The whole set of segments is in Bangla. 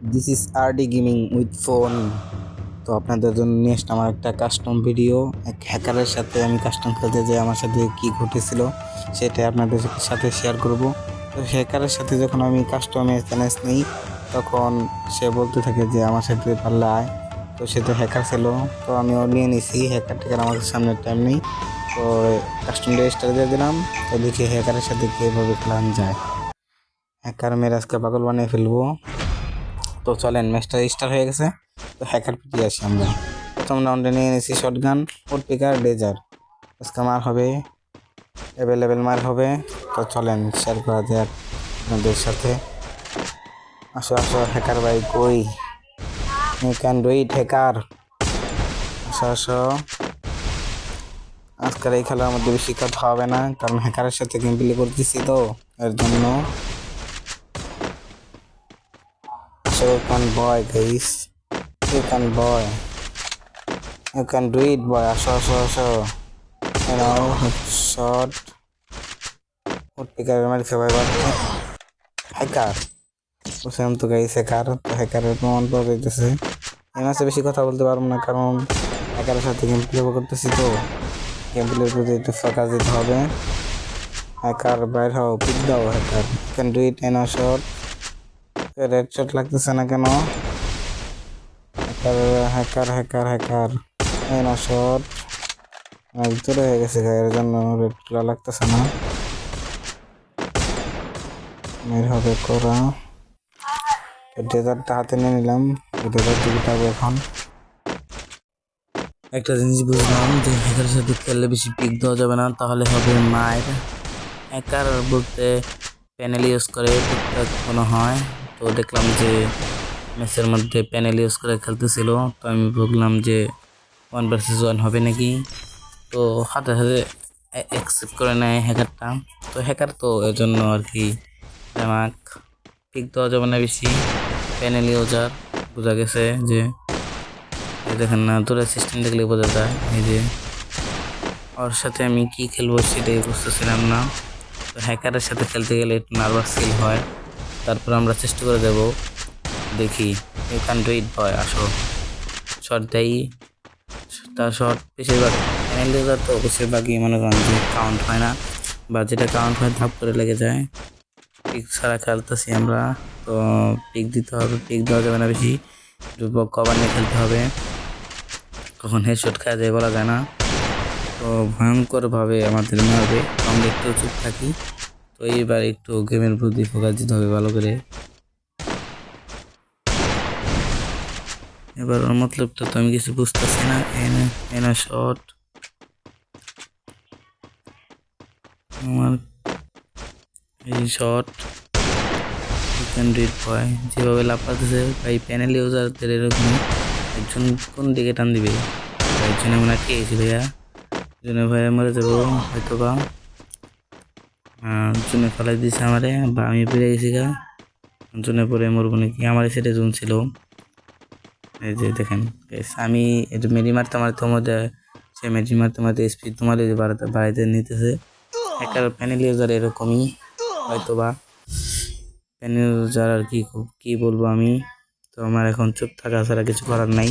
This is R D gaming with phone তো আপনাদের জন্য নিয়ে আসলাম আমার একটা কাস্টম ভিডিও এক হ্যাকারের সাথে আমি কাস্টম খেলতে যে আমার সাথে কি ঘটেছিল সেটা আপনাদের সাথে শেয়ার করব। তো হ্যাকারের সাথে যখন আমি কাস্টমে চ্যালেঞ্জ নিই, তখন সে বলতে থাকে যে, আমার সাথে পাল্লা আয়। তো সে তো হ্যাকার ছিল। তো আমিও নিয়ে নিছি হ্যাকার টেকার আমার সামনে টাইম নেই। তো কাস্টম রেজিস্টার দিয়ে দিলাম। তো দেখি হ্যাকারের সাথে কীভাবে খেলানো যায়। হ্যাকার মেরে আজকে পাগল বানিয়ে ফেলব। তো চলেন ম্যাচটা স্টার্ট হয়ে গেছে। তো হ্যাকার পিটিয়ে আসি আমরা। প্রথম রাউন্ডে নিয়ে নিয়েছি শর্ট গান ফুট পিকার ডেজার আজকে মার হবে অ্যাভেলেবেল মার হবে। তো চলেন শেয়ার করা যাক আপনাদের সাথে। আসো আসো হ্যাকার ভাই, কই? ক্যান ডু ইট হ্যাকার আসো আসো। আজকের এই খেলার মধ্যে বেশি কথা হবে না, কারণ হ্যাকারের সাথে গেম প্লে করতেছি তো, এর জন্য। So you can boy guys. You can boy. You can do it boy. Asho asho asho. You know, shot. উৎপিকারের মার খেয়ে এবার হ্যাকার বুঝলাম তো গাইস হ্যাকার তো হ্যাকারের প্রমাণ পাওয়া যাইতেছে এই মাসে বেশি কথা বলতে পারব না কারণ হ্যাকারের সাথে গেম প্লে করতেছি তো গেম প্লের প্রতি একটু ফোকাস দিতে হবে হ্যাকার বাইর হও পিক দাও hacker can do it and shot red shot লাগতেছে না কেন? হ্যাকার হ্যাকার হ্যাকার হ্যাকার এই না শট দূরে হয়ে গেছে গায়ের জন্য রেডগুলা লাগতেছে না। মের হবে করা। ডেজার্টটা হাতে নিয়ে নিলাম। ডেজার্ট দিকে এখন। একটা জিনিস বুঝলাম যে হ্যাকারের সাথে খেললে বেশি পিক দেওয়া যাবে না, তাহলে হবে মায়ের। হ্যাকার বলতে প্যানেল ইউজ করে টুকটাক মনে হয়। তো দেখলাম যে ম্যাচের মধ্যে প্যানেল ইউজ করে খেলতেছিল। তো আমি ভাবলাম যে ওয়ান ভার্সেস ওয়ান হবে নাকি? তো হাতে হাতে অ্যাকসেপ্ট করে নেয় হ্যাকারটা তো হ্যাকার তো এর জন্য আর কি আমাক পিক দেওয়া যাবে না বেশি। প্যানেল ইউজার বোঝা গেছে যে দেখেন না তোর সিস্টেম দেখলে বোঝা যায়। এই যে ওর সাথে আমি কি খেলব সেটাই বুঝতেছিলাম না। তো হ্যাকারের সাথে খেলতে গেলে একটু নার্ভাস ফিল হয়। তারপর আমরা চেষ্টা করে দেব। দেখি ক্যান ডু ইট বয় আসো। শর্ট দেই। তার শর্ট বেশিরভাগ প্যানেল তো বেশিরভাগই মনে করেন যে কাউন্ট হয় না, বা যেটা কাউন্ট হয় ধাপ করে লেগে যায়। পিক ছাড়া খেলতেছি আমরা, তো পিক দিতে হবে পিক দেওয়া যাবে না বেশি। কভার নিয়ে খেলতে হবে। কখন হেডশট খাওয়া যায় বলা যায় না। তো ভয়ঙ্করভাবে আমাদের মারবে। আমরা একটু চুপ থাকি। তো এইবার একটু গেমের প্রতি ফোকাস দিতে হবে ভালো করে। এবার ওর মতলবটা তো আমি কিছু বুঝতেছি না। এনে এনে শট আমার এই শট যেভাবে লাফাতেছে ভাই প্যানেল ইউজারদের এরকম একজন কোন দিকে টান দিবে? একজন আটকে গেছি ভাইয়া? ভাইয়া মরে যাব হয়তো বা জন্য ফেলাই দিয়েছে আমারে, বা আমি বেড়ে গেছি গা। জন্য পরে মরবো নাকি? আমার সেটা জুন ছিল এই যে দেখেন আমি একটু মেরি মারতে মারতে মধ্যে সে মেরি মারতে মারতে স্পিড তোমার বাড়াতে নিতেছে। একটা প্যানেল ইউজার এরকমই হয়তো বা প্যানেল ইউজার আর কি কি বলব আমি? তো আমার এখন চুপ থাকা ছাড়া কিছু করার নাই।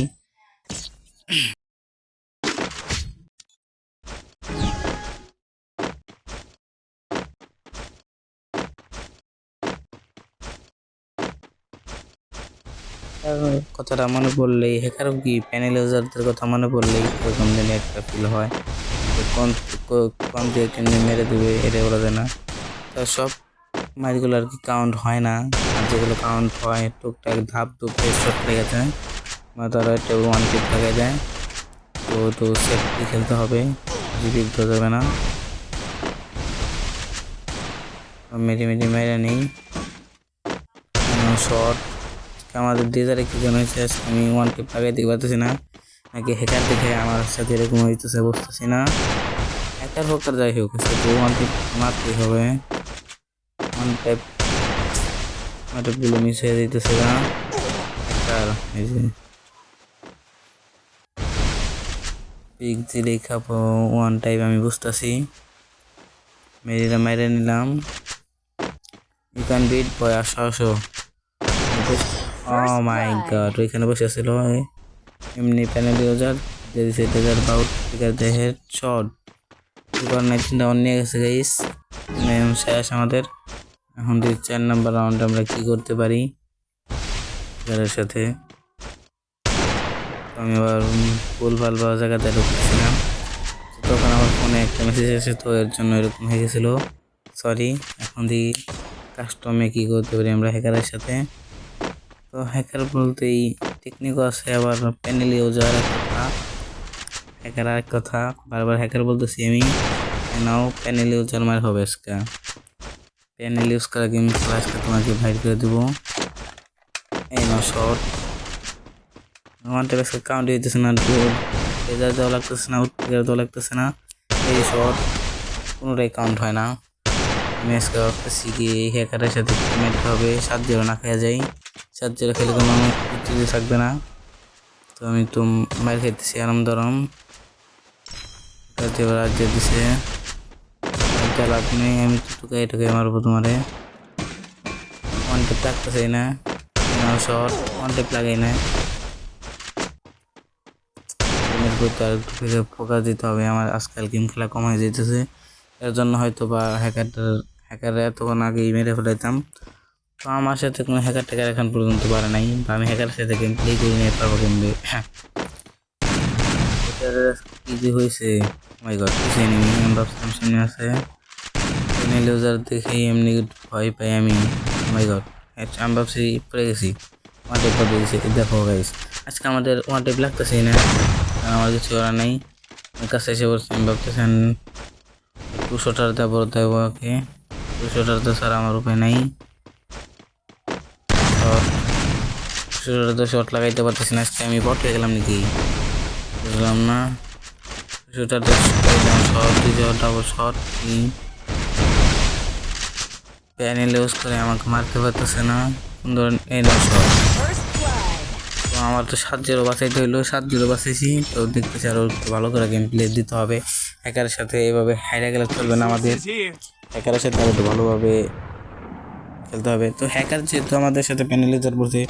কথাটা মনে পড়লেই হ্যাকার কি প্যানেল ইউজারদের কথা মনে পড়লেই এরকম জানি একটা ফিল হয়। কোন কোন দিয়ে কেমনি মেরে দেবে এটা বলা যায় না। তো সব মাইলগুলো আর কি কাউন্ট হয় না। যেগুলো কাউন্ট হয়, টুকটাক ধাপ ধুপ শট লেগে যায় বা তারা টেবিল ওয়ান টিপ লেগে যায়। তো তো সেফটি খেলতে হবে। তো যাবে না। মেরে মেরে মেরে নেই। শর্ট আমাদের ডিজারে কি যেন হয়েছে আমি ওয়ান টিপ লাগাই দিতে পারতেছি না। নাকি হ্যাকার দেখে আমার সাথে এরকম হইতেছে, বুঝতেছি না। হ্যাকার হোক আর যাই হোক সেটা ওয়ান টিপ মারতেই হবে। ওয়ান টাইপ ওয়ান টিপগুলো মিস হয়ে দিতেছে না। হ্যাকার এই যে পিক দিলে খাব ওয়ান টাইপ আমি বুঝতেছি। মেরিরা মেরে নিলাম। ইউ ক্যান বিট বয় আসো আসো ও মাই গড ওইখানে বসে ছিল এমনি প্যানেল ইউজার দিয়ে দিছে ডেজার বাউট ফিগার দেহের শট সুপার নাইনটিনটা অন নিয়ে গেছে গাইস শেষ আমাদের। এখন দিয়ে চার নাম্বার রাউন্ড আমরা কি করতে পারি? ফিগারের সাথে। আমি আবার ফুল ভালো ভালো জায়গাতে ঢুকতেছিলাম। তখন আমার ফোনে একটা মেসেজ এসে তো এর জন্য এরকম হয়ে গেছিল। সরি এখন দিই কাস্টমে কি করতে পারি আমরা হ্যাকারের সাথে? তো হ্যাকার বলতেই টেকনিকও আছে, আবার প্যানেল ইউজার এক কথা। হ্যাকার আর কথা, বারবার হ্যাকার বলতেছি আমি নাও প্যানেল ইউজার মার হবে আজকে। প্যানেল ইউজ করা গেম খেলা আজকে তোমাকে ভাইট করে দেবো। এই নাও শর্ট আমার আজকে কাউন্ট হইতেছে না রেজাল্ট দেওয়া লাগতেছে না উৎপাদ দেওয়া লাগতেছে না। এই শর্ট কোনোটাই কাউন্ট হয় না। আমি আজকে ভাবতেছি কি এই হ্যাকারের সাথে পেমেন্ট হবে, সাত জিরো না খেয়ে যাই। সাত জিরো খেলে কোনো কিছু থাকবে না। তো আমি তো মায়ের খাইতেছি আরাম দরম রাজ্য দিছে। লাভ নেই, আমি টুকাই টুকাই মারবো তোমারে। ওয়ান টেপ লাগতেছে না শর্ট ওয়ান টেপ লাগাই না একটু ফোকাস দিতে হবে, আমার আজকাল গেম খেলা কম হয়ে যেতেছে এর জন্য হয়তো বা হ্যাকারটার হ্যাকাররা এতক্ষণ আগেই মেরে ফেলাইতাম। তো আমার সাথে কোনো হ্যাকার ট্যাকার এখন পর্যন্ত পারে নাই, বা আমি হ্যাকারের সাথে গেম প্লে করে নিয়ে পারব গেম কি যে হয়েছে মাই গড কিছু এনিমি আমি ভাবছিলাম সামনে আছে। ইউজার দেখে এমনি ভয় পাই আমি। মাই গড আমি ভাবছি, পড়ে গেছি। ওয়ান টেপ করে দিয়েছি দেখো গাইস আজকে আমাদের ওয়ান টেপ লাগতেছে না আমার কিছু করার নাই। আমার কাছে এসে বলছি আমি ভাবতেছেন দুশোটার দেবো দেবো ওকে। দুশোটার তো স্যার আমার উপায় নাই। দুশোটার তো শর্ট লাগাইতে পারতেছি না, আজকে আমি হয়ে গেলাম নাকি? বুঝলাম না। দুশোটার তো শর্ট দুশো ডাবল শর্ট প্যানেল ইউজ করে আমাকে মারতে পারতেছে না। সুন্দর এই না শর্ট তো আমার তো সাত জিরো বাঁচাইতে হইল, সাত জিরো বাঁচাইছি তো দেখতেছি আরও একটু ভালো করে গেম প্লে দিতে হবে। হ্যাকারের সাথে এভাবে হাইরা গেলে চলবে না আমাদের। হ্যাকারের সাথে আরও ভালোভাবে খেলতে হবে। তো হ্যাকার যেহেতু আমাদের সাথে প্যানেল ইউজার করছে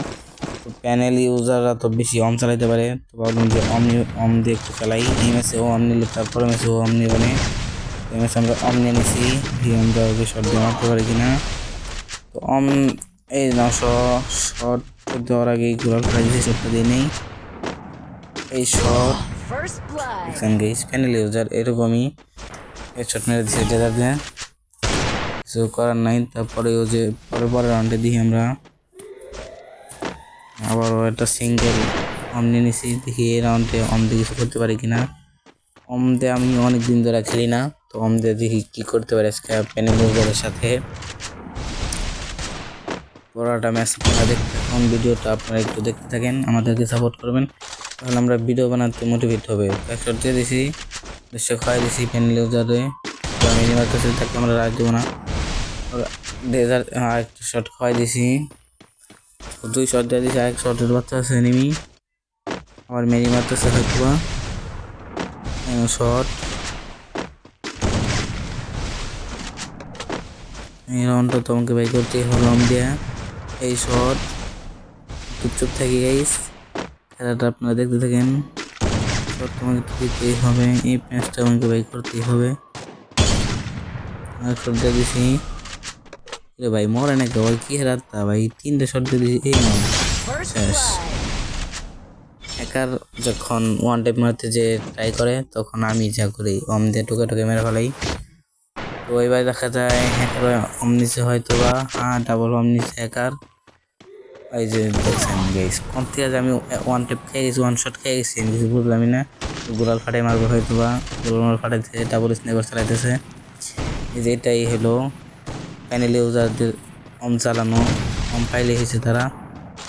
তো প্যানেল ইউজাররা তো বেশি অম চালাইতে পারে। তো ভাবলাম যে অম অম দিয়ে একটু চালাই। ম্যাচে ও নিলে তারপরে ম্যাচে ও অম নিবে না এই ম্যাচে আমরা অম নিয়ে নিছি। ভিএমটা ওকে শর্ট দিয়ে মারতে পারি কিনা। তো অম এই নশো শর্ট দেওয়ার আগে ঘোরার ফেলা দিয়েছি শর্টটা দিয়ে নেই। এই শর্ট গেইস প্যানেল ইউজার এরকমই। এই শর্ট মেরে দিচ্ছে ডেজার দিয়ে। কিছু করার নাই, তারপরে ও যে পরে পরের রাউন্ডে দিই আমরা। আবার একটা সিঙ্গেল অম নিয়ে নিছি, দেখি এই রাউন্ডে অম দিয়ে কিছু করতে পারি কিনা। অম দিয়ে আমি অনেক দিন ধরে খেলি না, তো অম দিয়ে দেখি কী করতে পারি আজকে প্যানেল ইউজারের সাথে। পড়াটা ম্যাচ আপনারা দেখতে থাকুন, ভিডিওটা আপনারা একটু দেখতে থাকেন, আমাদেরকে সাপোর্ট করবেন, তাহলে আমরা ভিডিও বানাতে মোটিভেট হবে। এক দিয়ে দিছি দেশে খাওয়াই দিছি প্যানেল ইউজারে তো আমি নিবার কাছে তাকে আমরা রাখ দেবো না। ডেজার আরেকটা শট খাওয়াই দিছি। দুই শট দিয়ে আরেক শটের বাচ্চা আছে এনিমি আমার মেরি মারতেছে হয়তো শট এই রাউন্ডটা তোমাকে বাই করতেই হবে রম দিয়া। এই শট চুপচুপ থাকি গাইস খেলাটা আপনারা দেখতে থাকেন। শট তোমাকে দিতেই হবে। এই ম্যাচটা আমাকে বাই করতেই হবে। আর শট দিয়ে দিছি। রে ভাই মরে না কেউ কি হারাতা ভাই? তিনটে শট দিয়ে এই blood. হ্যাকার যখন ওয়ান টেপ মারতে যে ট্রাই করে তখন আমি যা করি অম দিয়ে টুকে টুকে মেরে ফেলাই। তো এবার দেখা যায় হ্যাকার অম নিচে হয়তো বা হ্যাঁ ডাবল অম নিচে হ্যাকার এই যে দেখছেন গেস কম থেকে আমি ওয়ান টেপ খেয়ে গেছি ওয়ান শট খেয়ে গেছি আমি কিছু বুঝলামই না। গোলাল ফাটাই মারবো হয়তো বা গোলাল ফাটাইছে ডাবল স্নেপার চালাইতেছে। এই যে এটাই হলো প্যানেল ইউজারদের অম চালানো অম ফাইলে এসেছে তারা।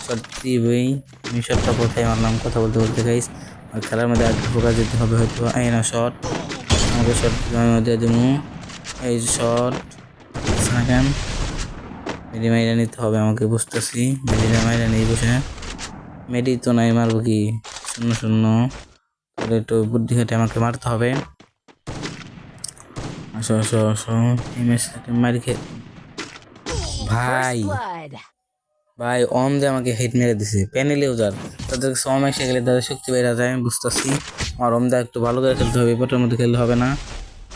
সত্যি বই আমি শটটা কোথায় মারলাম, কথা বলতে বলতে গাইস আর খেলার মধ্যে আর ফোকাস দিতে হবে হয়তো। এই না শট আমাকে আমি মধ্যে দেবো। এই শট সেকেন্ড মেডি মাইরা নিতে হবে আমাকে, বুঝতেছি। মেডিটা মাইরা নেই বসে মেডি তো নাই, মারবো কি? শূন্য শূন্য। তাহলে একটু বুদ্ধি খাটে আমাকে মারতে হবে। আসো আসো আসো। এই ম্যাচটাকে মারি খে ভাই। ভাই অম যে আমাকে হেড মেরে দিছে প্যানেল ইউজার তাদের সম এসে গেলে তাদের শক্তি বেড়ে যায় আমি বুঝতেছি। আমার অমদা একটু ভালো করে খেলতে হবে বটের মধ্যে খেলতে হবে না।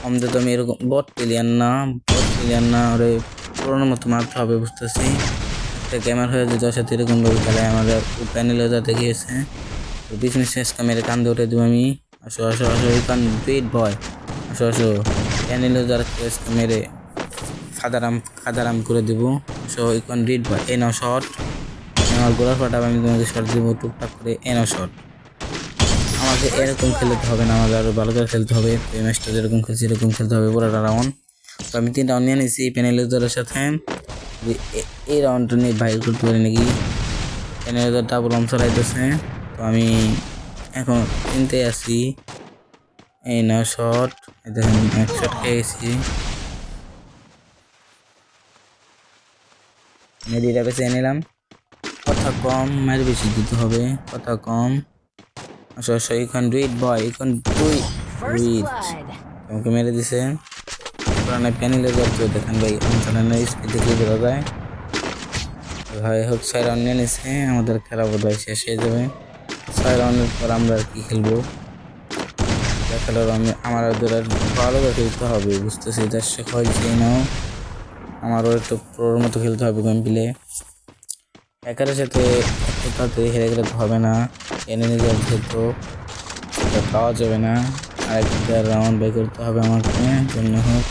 অমদে তো আমি এরকম বট প্লেয়ার না বট প্লেয়ার না ওরে পুরোনো মতো মারতে হবে বুঝতেছি। একটা ক্যামেরা হয়ে যদি ওর সাথে এরকম ভাবে খেলায় আমাদের প্যানেল ইউজার দেখিয়েছে তো বিজনেস শেষ মেরে কান্দে উঠে দেবো আমি। আসো আসো আসো এই কান পেট ভয় আসো আসো প্যানেল ইউজার মেরে খাদারাম খাদারাম করে দেবো। সো এখন রিড বা এন শট আমার গোলার ফাটা আমি তোমাকে শট দেবো, টুকটাক করে এন শট আমাকে এরকম খেলতে হবে না, আমাকে আরও ভালো করে খেলতে হবে। এই ম্যাচটা যেরকম খেলছি, এরকম খেলতে হবে পুরোটা রাউন্ড তো আমি তিন রাউন্ড নিয়ে নিয়েছি প্যানেলের সাথে। যে এ- এই রাউন্ডটা নিয়ে বাইর করতে পারি নাকি? প্যানেলের ডাবল অন চলাইতেছে তো আমি এখন চিনতে আছি। এই না শট দেখেন, এক শট খেয়ে গেছি। মেডিটা বেছে নিলাম। কথা কম মার বেশি দিতে হবে। কথা কম। আসো এখন ডুইট বয় এখন ডুইট আমাকে মেরে দিছে। পুরানো প্যানেলে যাচ্ছে? দেখেন ভাই অঞ্চলের স্পিড দেখে বোঝা যায়। ভাই, হোক, ছয় রাউন্ড নিয়ে নিছে। আমাদের খেলা বোধ হয় শেষ হয়ে যাবে। ছয় রাউন্ডের পর আমরা আর কি খেলব? খেলার আমি, আমার ওদের আর ভালো খেলতে হবে, বুঝতেছি। দর্শক হয়েছে নাও আমারও একটু প্রোর মতো খেলতে হবে গেম প্লে। একারের সাথে তাড়াতাড়ি হেরে গেলে তো হবে না। এনে নিজের যেহেতু সেটা পাওয়া যাবে না। আরেকটা রাউন্ড বাই করতে হবে আমাকে, জন্য হোক।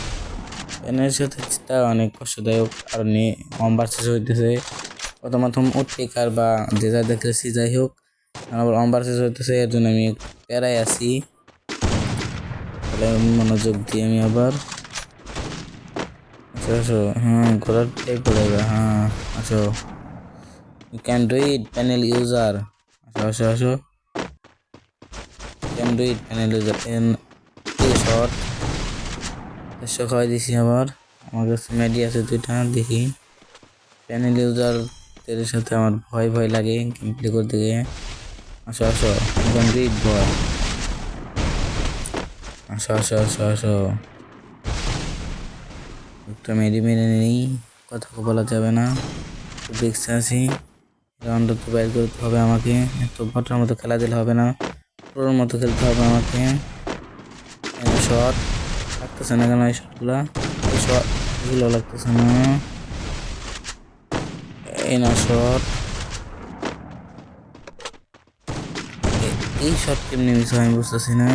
এনের সাথে তা অনেক কষ্টদায়ক আর নিয়ে অম্বার শেষ হইতেছে। প্রথম প্রথম উৎপিকার বা যে যা দেখতেছি যাই হোক। আবার শেষ হইতেছে, এর জন্য আমি প্যারায় আছি। তাহলে মনোযোগ দিয়ে আমি আবার। আসো। হ্যাঁ ঘোরার টাইপ করে হ্যাঁ আসো। You can do it panel user আসো আসো আসো। Can do it panel user and short দেড়শো খাওয়াই দিছি আবার। আমার কাছে মেডি আছে দুইটা, দেখি। প্যানেল ইউজারদের সাথে আমার ভয় ভয় লাগে গেম প্লে করতে গিয়ে। আসো আসো। রিড ভয় আসো আসো আসো আসো। একটা মেরি মেরে নেই, কথা বলা যাবে না। দেখতে আছি। রাউন্ডটা তো বাইর করতে হবে আমাকে। এত ভটার মতো খেলা দিলে হবে না। পুরোর মতো খেলতে হবে আমাকে। শট লাগতেছে না কেন এই শটগুলা এই শট এগুলো লাগতেছে না। এই না শট এই শট কেমনি মিস হয় আমি বুঝতেছি না।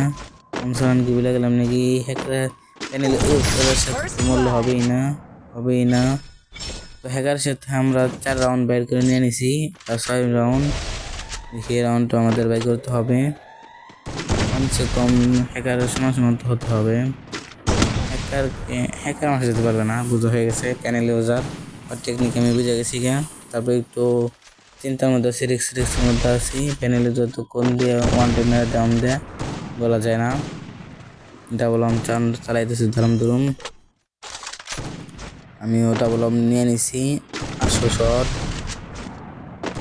অনুসরণ কি বলে গেলাম নাকি? হ্যাকার প্যানেল সাথে তো মূল্য হবেই না হবেই না। তো হ্যাকার সাথে আমরা চার রাউন্ড বাইর করে নিয়ে নিছি, আর ছয় রাউন্ড দেখি রাউন্ডটা আমাদের বাইর করতে হবে। কমসে কম হ্যাকারের সমান তো হতে হবে। হ্যাকার হ্যাকার আমার যেতে পারবে না, বুঝা হয়ে গেছে প্যানেল ওজার আর টেকনিক আমি বুঝে গেছি গা তারপরে একটু চিন্তার মধ্যে সিরিক্স সিরিক্সের মধ্যে আছি। প্যানেলে যত কোন দিয়ে ওয়ান টেনের দাম দেয়, বলা যায় না। ডাবল আম চান চালাইতেছি ধরম ধরুম। আমিও ডাবল আম নিয়ে নিছি, আটশো শট।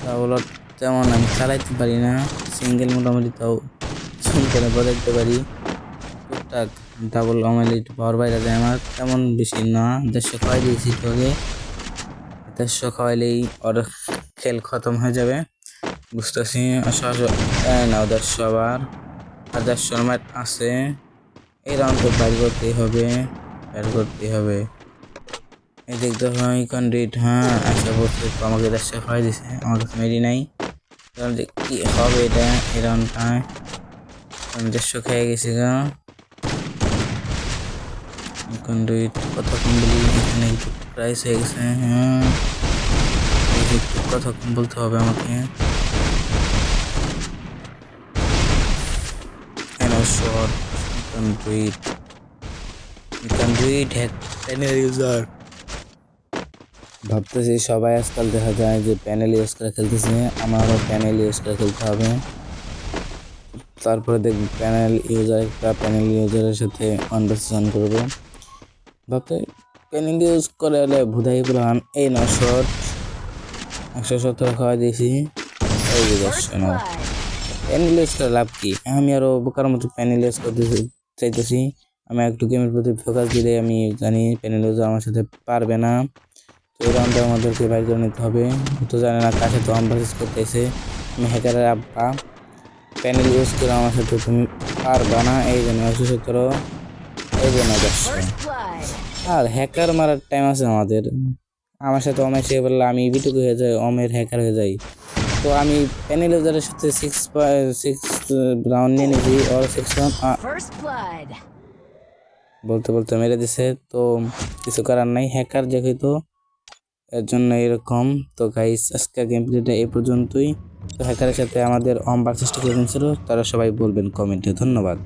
ডাবল তেমন আমি চালাইতে পারি না সিঙ্গেল মোটামুটি তাও করে বজাইতে পারি। টুকটাক ডাবল আমালি একটু পাওয়ার বাইরে যায় আমার, তেমন বেশি না, দেড়শো খাওয়াই দিয়েছি তোকে দেড়শো খাওয়াইলেই ওর খেল খতম হয়ে যাবে, বুঝতেছি। আসো আসো এই নাও দেড়শো আবার। আর দেড়শো আমার আছে। এই রাউন্ড বাইর করতেই হবে বাইর করতেই হবে। এই দেখতে হয় কন্ডিট হ্যাঁ আশা করছি তো আমাকে দেড়শো খাওয়াই দিছে, আমার কাছে মেরি নাই। যে কি হবে এটা, এই রাউন্ডটায় দেড়শো খেয়ে গেছি গা। কন্ডিট কতক্ষণ বলি, এখানে একটু প্রাইস হয়ে গেছে হ্যাঁ। একটু কতক্ষণ বলতে হবে আমাকে? Can do it. You can do it, hack panel user. ভাবতেছি সবাই আজকাল দেখা যায় যে প্যানেল ইউজ করে খেলতেছে আমারও প্যানেল ইউজ করে খেলতে হবে। তারপরে দেখব প্যানেল ইউজার একটা প্যানেল ইউজারের সাথে কনভারসেশন করব। ভাবতে প্যানেল ইউজ করে হলে ভুদাই প্লান এই না শর্ট একশো সত্তর খাওয়া দিয়েছি। এই blood. প্যানেল ইউজ করে লাভ কি? আমি আরও বোকার মতো প্যানেল ইউজ করতে চাইতেছি। আমি একটু গেমের প্রতি ফোকাস দিলে আমি জানি প্যানেল ইউজ আমার সাথে পারবে না। তো এই আমাদেরকে বাইর করে নিতে হবে। তো জানে না কাছে তো আম্বাসিস করতেছে। আমি হ্যাকারের আব্বা। প্যানেল ইউজ করে আমার সাথে তুমি পারবা না। এই জন্য অসুস্থ করো। এই জন্য. আর হ্যাকার মারার টাইম আছে আমাদের। আমার সাথে অমের সে বললে আমি বিটুকু হয়ে যাই অমের হ্যাকার হয়ে যাই। তো আমি প্যানেল ইউজারের সাথে সিক্স সিক্স রাউন্ড নিয়ে নিয়েছি ওর সিক্স রাউন্ড. বলতে বলতে মেরে দিছে। তো কিছু করার নাই হ্যাকার যেহেতু এর জন্য এরকম। তো গাইস আজকে গেম প্লেটা এই পর্যন্তই। তো হ্যাকারের সাথে আমাদের অম ভার্সেসটা কেমন ছিল তারা সবাই বলবেন কমেন্টে ধন্যবাদ।